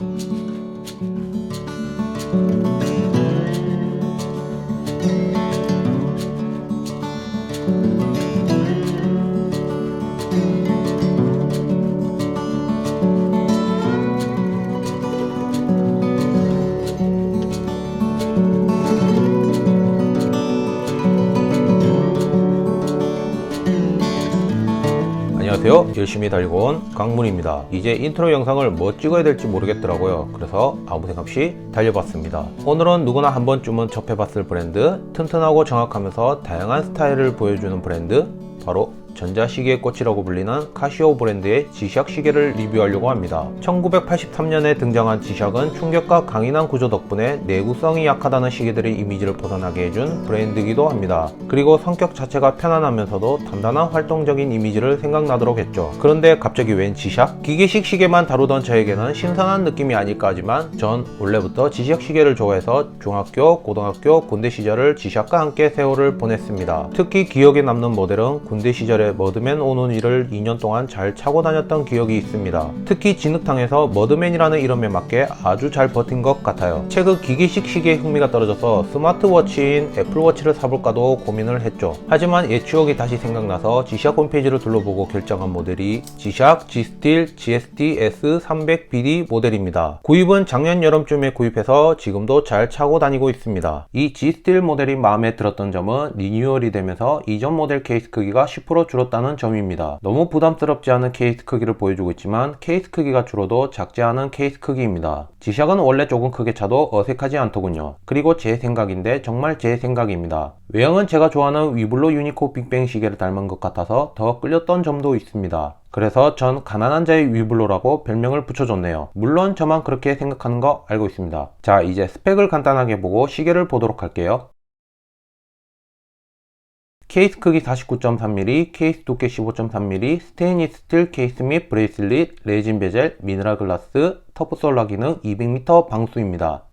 嗯 안녕하세요. 열심히 달고 온 강문입니다. 이제 인트로 영상을 뭐 찍어야 될지 모르겠더라고요. 그래서 아무 생각 없이 달려봤습니다. 오늘은 누구나 한 번쯤은 접해봤을 브랜드, 튼튼하고 정확하면서 다양한 스타일을 보여주는 브랜드, 바로 전자시계의 꽃이라고 불리는 카시오 브랜드의 지샥 시계를 리뷰하려고 합니다. 1983년에 등장한 지샥은 충격과 강인한 구조 덕분에 내구성이 약하다는 시계들의 이미지를 벗어나게 해준 브랜드이기도 합니다. 그리고 성격 자체가 편안하면서도 단단한 활동적인 이미지를 생각나도록 했죠. 그런데 갑자기 웬 지샥? 기계식 시계만 다루던 저에게는 신선한 느낌이 아닐까 하지만 전 원래부터 지샥 시계를 좋아해서 중학교, 고등학교, 군대 시절을 지샥과 함께 세월을 보냈습니다. 특히 기억에 남는 모델은 군대 시절에 머드맨 오노니를 2년 동안 잘 차고 다녔던 기억이 있습니다. 특히 진흙탕에서 머드맨이라는 이름에 맞게 아주 잘 버틴 것 같아요. 최근 기계식 시계에 흥미가 떨어져서 스마트워치인 애플워치를 사볼까도 고민을 했죠. 하지만 옛 추억이 다시 생각나서 G샥 홈페이지를 둘러보고 결정한 모델이 G샥 G-Steel GST S300BD 모델입니다. 구입은 작년 여름쯤에 구입해서 지금도 잘 차고 다니고 있습니다. 이 G-Steel 모델이 마음에 들었던 점은 리뉴얼이 되면서 이전 모델 케이스 크기가 10% 줄었다는 점입니다. 너무 부담스럽지 않은 케이스 크기를 보여주고 있지만 케이스 크기가 줄어도 작지 않은 케이스 크기입니다. G샥은 원래 조금 크게 차도 어색하지 않더군요. 그리고 제 생각인데 정말 제 생각입니다. 외형은 제가 좋아하는 위블로 유니코 빅뱅 시계를 닮은 것 같아서 더 끌렸던 점도 있습니다. 그래서 전 가난한 자의 위블로라고 별명을 붙여줬네요. 물론 저만 그렇게 생각하는 거 알고 있습니다. 자 이제 스펙을 간단하게 보고 시계를 보도록 할게요. 케이스 크기 49.3mm, 케이스 두께 15.3mm, 스테인리스 스틸 케이스 및 브레이슬릿, 레진 베젤, 미네랄 글라스, 터프 솔라 기능 200m 방수입니다.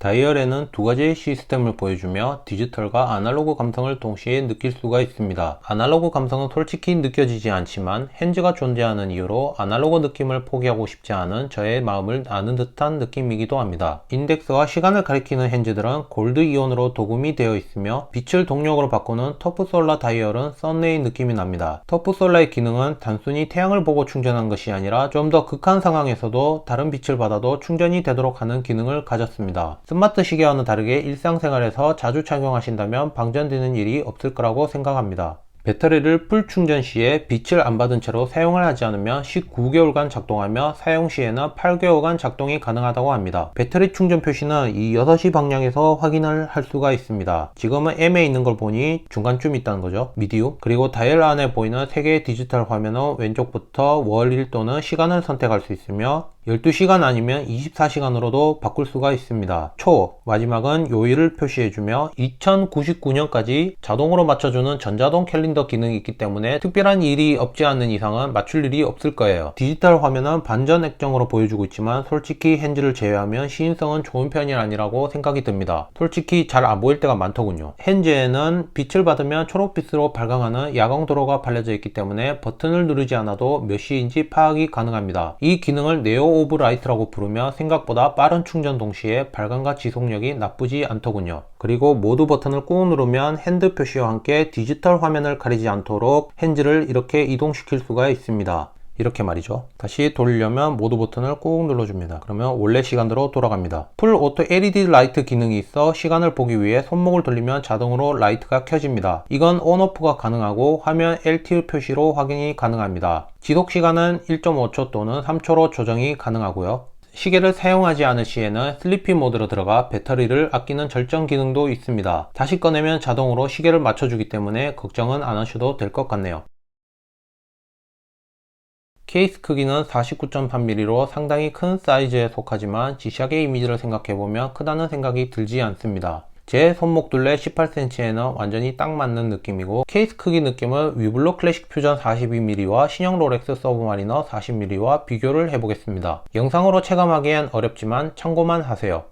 다이얼에는 두 가지의 시스템을 보여주며 디지털과 아날로그 감성을 동시에 느낄 수가 있습니다. 아날로그 감성은 솔직히 느껴지지 않지만 핸즈가 존재하는 이유로 아날로그 느낌을 포기하고 싶지 않은 저의 마음을 아는 듯한 느낌이기도 합니다. 인덱스와 시간을 가리키는 핸즈들은 골드 이온으로 도금이 되어 있으며 빛을 동력으로 바꾸는 터프 솔라 다이얼은 썬레이 느낌이 납니다. 터프 솔라의 기능은 단순히 태양을 보고 충전한 것이 아니라 좀 더 극한 상황에서도 다른 빛을 받아도 충전이 되도록 하는 기능을 가졌습니다. 스마트 시계와는 다르게 일상생활에서 자주 착용하신다면 방전되는 일이 없을 거라고 생각합니다. 배터리를 풀 충전 시에 빛을 안 받은 채로 사용을 하지 않으면 19개월간 작동하며 사용 시에는 8개월간 작동이 가능하다고 합니다. 배터리 충전 표시는 이 6시 방향에서 확인을 할 수가 있습니다. 지금은 M에 있는 걸 보니 중간쯤 있다는 거죠. 미디움. 그리고 다이얼 안에 보이는 3개의 디지털 화면은 왼쪽부터 월, 일 또는 시간을 선택할 수 있으며 12시간 아니면 24시간으로도 바꿀 수가 있습니다. 초, 마지막은 요일을 표시해주며 2099년까지 자동으로 맞춰주는 전자동 캘린더 기능이 있기 때문에 특별한 일이 없지 않는 이상은 맞출 일이 없을 거예요. 디지털 화면은 반전 액정으로 보여주고 있지만 솔직히 핸즈를 제외하면 시인성은 좋은 편이 아니라고 생각이 듭니다. 솔직히 잘 안 보일 때가 많더군요. 핸즈에는 빛을 받으면 초록빛으로 발광하는 야광 도로가 발려져 있기 때문에 버튼을 누르지 않아도 몇 시인지 파악이 가능합니다. 이 기능을 네오 오브 라이트라고 부르며 생각보다 빠른 충전 동시에 발광과 지속력이 나쁘지 않더군요. 그리고 모두 버튼을 꾹 누르면 핸드 표시와 함께 디지털 화면을 가리지 않도록 핸즈를 이렇게 이동시킬 수가 있습니다. 이렇게 말이죠. 다시 돌리려면 모드 버튼을 꾹 눌러줍니다. 그러면 원래 시간대로 돌아갑니다. 풀 오토 LED 라이트 기능이 있어 시간을 보기 위해 손목을 돌리면 자동으로 라이트가 켜집니다. 이건 온오프가 가능하고 화면 LTE 표시로 확인이 가능합니다. 지속 시간은 1.5초 또는 3초로 조정이 가능하고요. 시계를 사용하지 않을 시에는 슬리피 모드로 들어가 배터리를 아끼는 절정 기능도 있습니다. 다시 꺼내면 자동으로 시계를 맞춰주기 때문에 걱정은 안 하셔도 될 것 같네요. 케이스 크기는 49.3mm로 상당히 큰 사이즈에 속하지만 G샥의 이미지를 생각해보면 크다는 생각이 들지 않습니다. 제 손목 둘레 18cm에는 완전히 딱 맞는 느낌이고 케이스 크기 느낌을 위블로 클래식 퓨전 42mm와 신형 롤렉스 서브마리너 40mm와 비교를 해보겠습니다. 영상으로 체감하기엔 어렵지만 참고만 하세요.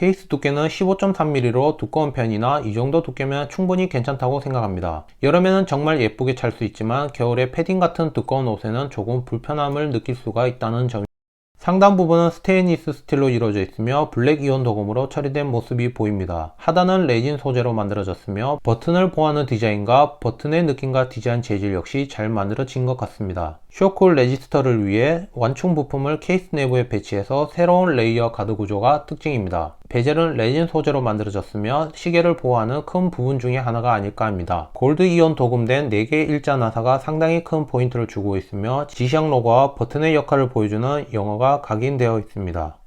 케이스 두께는 15.3mm로 두꺼운 편이나 이 정도 두께면 충분히 괜찮다고 생각합니다. 여름에는 정말 예쁘게 찰수 있지만 겨울에 패딩 같은 두꺼운 옷에는 조금 불편함을 느낄 수가 있다는 점 상단 부분은 스테인리스 스틸로 이루어져 있으며 블랙 이온 도금으로 처리된 모습이 보입니다. 하단은 레진 소재로 만들어졌으며 버튼을 보호하는 디자인과 버튼의 느낌과 디자인 재질 역시 잘 만들어진 것 같습니다. 쇼크 레지스터를 위해 완충 부품을 케이스 내부에 배치해서 새로운 레이어 가드 구조가 특징입니다. 베젤은 레진 소재로 만들어졌으며 시계를 보호하는 큰 부분 중에 하나가 아닐까 합니다. 골드 이온 도금된 4개의 일자 나사가 상당히 큰 포인트를 주고 있으며 지시형 로고와 버튼의 역할을 보여주는 영어가 각인되어 있습니다.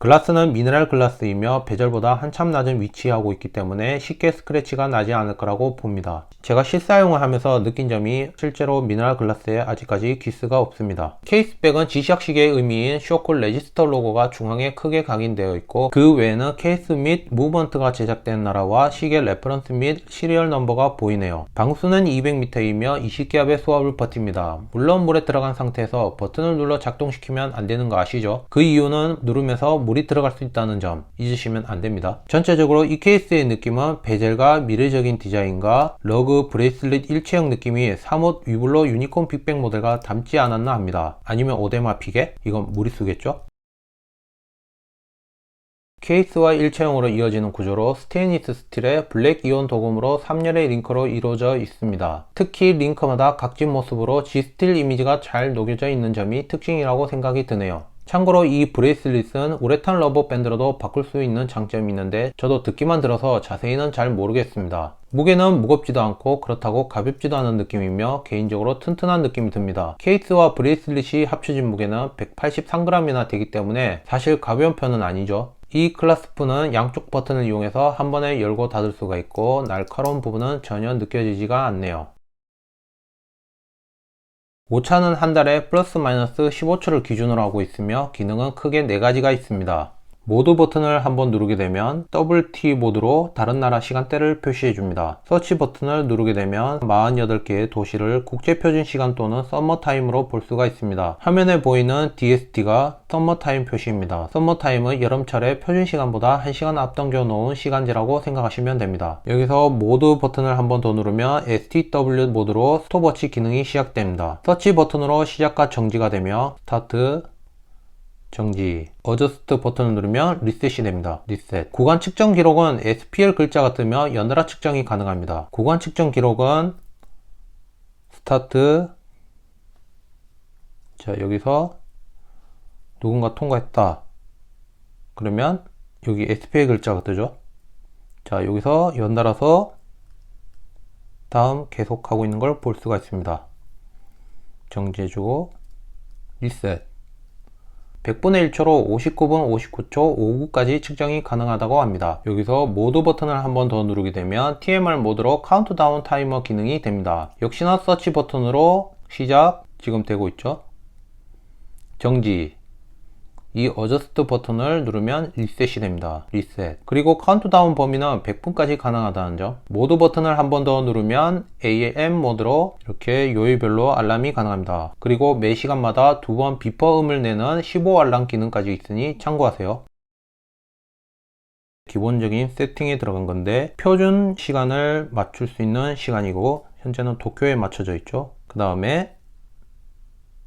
글라스는 미네랄 글라스이며 베젤보다 한참 낮은 위치에 하고 있기 때문에 쉽게 스크래치가 나지 않을 거라고 봅니다. 제가 실사용을 하면서 느낀 점이 실제로 미네랄 글라스에 아직까지 기스가 없습니다. 케이스백은 지시학 시계의 의미인 쇼크 레지스터 로고가 중앙에 크게 각인되어 있고 그 외에는 케이스 및 무브먼트가 제작된 나라와 시계 레퍼런스 및 시리얼 넘버가 보이네요. 방수는 200m이며 20기압의 수압을 버팁니다. 물론 물에 들어간 상태에서 버튼을 눌러 작동시키면 안 되는 거 아시죠? 그 이유는 누르면서 물이 들어갈 수 있다는 점 잊으시면 안 됩니다. 전체적으로 이 케이스의 느낌은 베젤과 미래적인 디자인과 러그 브레이슬릿 일체형 느낌이 사뭇 위블로 유니콘 빅백 모델과 닮지 않았나 합니다. 아니면 오데마 피게? 이건 무리수겠죠? 케이스와 일체형으로 이어지는 구조로 스테인리스 스틸에 블랙 이온 도금으로 3열의 링커로 이루어져 있습니다. 특히 링커마다 각진 모습으로 G스틸 이미지가 잘 녹여져 있는 점이 특징이라고 생각이 드네요. 참고로 이 브레이슬릿은 우레탄 러버 밴드로도 바꿀 수 있는 장점이 있는데 저도 듣기만 들어서 자세히는 잘 모르겠습니다. 무게는 무겁지도 않고 그렇다고 가볍지도 않은 느낌이며 개인적으로 튼튼한 느낌이 듭니다. 케이스와 브레이슬릿이 합쳐진 무게는 183g이나 되기 때문에 사실 가벼운 편은 아니죠. 이 클라스프는 양쪽 버튼을 이용해서 한 번에 열고 닫을 수가 있고 날카로운 부분은 전혀 느껴지지가 않네요. 오차는 한 달에 플러스 마이너스 15초를 기준으로 하고 있으며 기능은 크게 4가지가 있습니다. 모드 버튼을 한번 누르게 되면 WT 모드로 다른 나라 시간대를 표시해 줍니다. 서치 버튼을 누르게 되면 48개의 도시를 국제 표준 시간 또는 썸머 타임으로 볼 수가 있습니다. 화면에 보이는 DST가 썸머 타임 표시입니다. 썸머 타임은 여름철에 표준 시간보다 1시간 앞당겨 놓은 시간제라고 생각하시면 됩니다. 여기서 모드 버튼을 한번 더 누르면 STW 모드로 스톱워치 기능이 시작됩니다. 서치 버튼으로 시작과 정지가 되며 스타트, 정지. 어저스트 버튼을 누르면 리셋이 됩니다. 리셋. 구간 측정 기록은 SPL 글자가 뜨며 연달아 측정이 가능합니다. 구간 측정 기록은 스타트. 자 여기서 누군가 통과했다. 그러면 여기 SPL 글자가 뜨죠? 자 여기서 연달아서 다음 계속하고 있는 걸 볼 수가 있습니다. 정지해주고 리셋 100분의 1초로 59분 59초 59까지 측정이 가능하다고 합니다. 여기서 모드 버튼을 한 번 더 누르게 되면 TMR 모드로 카운트다운 타이머 기능이 됩니다. 역시나 서치 버튼으로 시작 지금 되고 있죠. 정지 이 어저스트 버튼을 누르면 리셋이 됩니다. 리셋. 그리고 카운트다운 범위는 100분까지 가능하다는 점. 모드 버튼을 한 번 더 누르면 AM 모드로 이렇게 요일별로 알람이 가능합니다. 그리고 매 시간마다 두 번 비퍼 음을 내는 15 알람 기능까지 있으니 참고하세요. 기본적인 세팅에 들어간 건데 표준 시간을 맞출 수 있는 시간이고 현재는 도쿄에 맞춰져 있죠. 그 다음에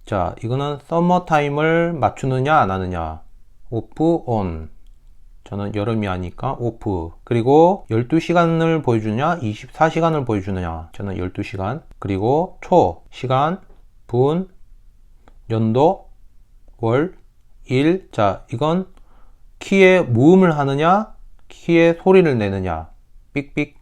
자, 이거는 서머 타임을 맞추느냐 안 하느냐. 오프 온. 저는 여름이 아니까 오프. 그리고 12시간을 보여주느냐, 24시간을 보여주느냐. 저는 12시간. 그리고 초, 시간, 분, 연도, 월, 일. 자, 이건 키에 무음을 하느냐, 키에 소리를 내느냐. 삑삑.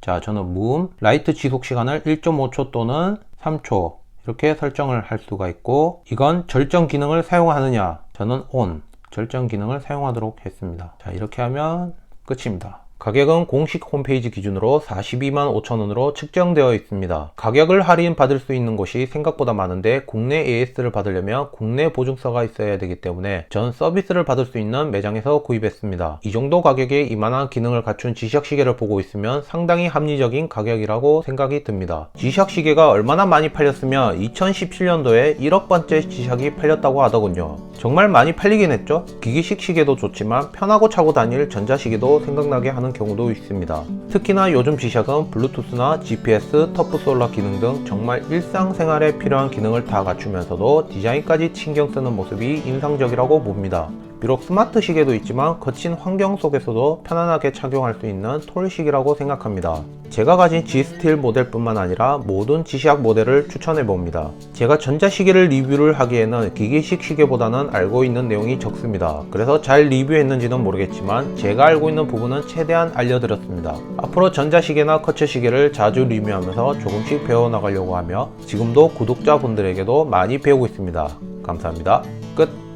자, 저는 무음. 라이트 지속 시간을 1.5초 또는 3초. 이렇게 설정을 할 수가 있고 이건 절정 기능을 사용하느냐? 저는 ON. 절정 기능을 사용하도록 했습니다. 자 이렇게 하면 끝입니다 가격은 공식 홈페이지 기준으로 42만 5천원으로 측정되어 있습니다. 가격을 할인 받을 수 있는 곳이 생각보다 많은데 국내 AS를 받으려면 국내 보증서가 있어야 되기 때문에 전 서비스를 받을 수 있는 매장에서 구입했습니다. 이 정도 가격에 이만한 기능을 갖춘 지샥 시계를 보고 있으면 상당히 합리적인 가격이라고 생각이 듭니다. 지샥 시계가 얼마나 많이 팔렸으면 2017년도에 1억 번째 지샥이 팔렸다고 하더군요. 정말 많이 팔리긴 했죠. 기기식 시계도 좋지만 편하고 차고 다닐 전자시계도 생각나게 하는 경우도 있습니다. 특히나 요즘 지샥은 블루투스나 GPS, 터프 솔라 기능 등 정말 일상생활에 필요한 기능을 다 갖추면서도 디자인까지 신경 쓰는 모습이 인상적이라고 봅니다. 비록 스마트 시계도 있지만 거친 환경 속에서도 편안하게 착용할 수 있는 톨식이라고 생각합니다. 제가 가진 G스틸 모델뿐만 아니라 모든 G샥 모델을 추천해 봅니다. 제가 전자시계를 리뷰를 하기에는 기계식 시계보다는 알고 있는 내용이 적습니다. 그래서 잘 리뷰했는지는 모르겠지만 제가 알고 있는 부분은 최대한 알려드렸습니다. 앞으로 전자시계나 커처시계를 자주 리뷰하면서 조금씩 배워나가려고 하며 지금도 구독자분들에게도 많이 배우고 있습니다. 감사합니다. 끝!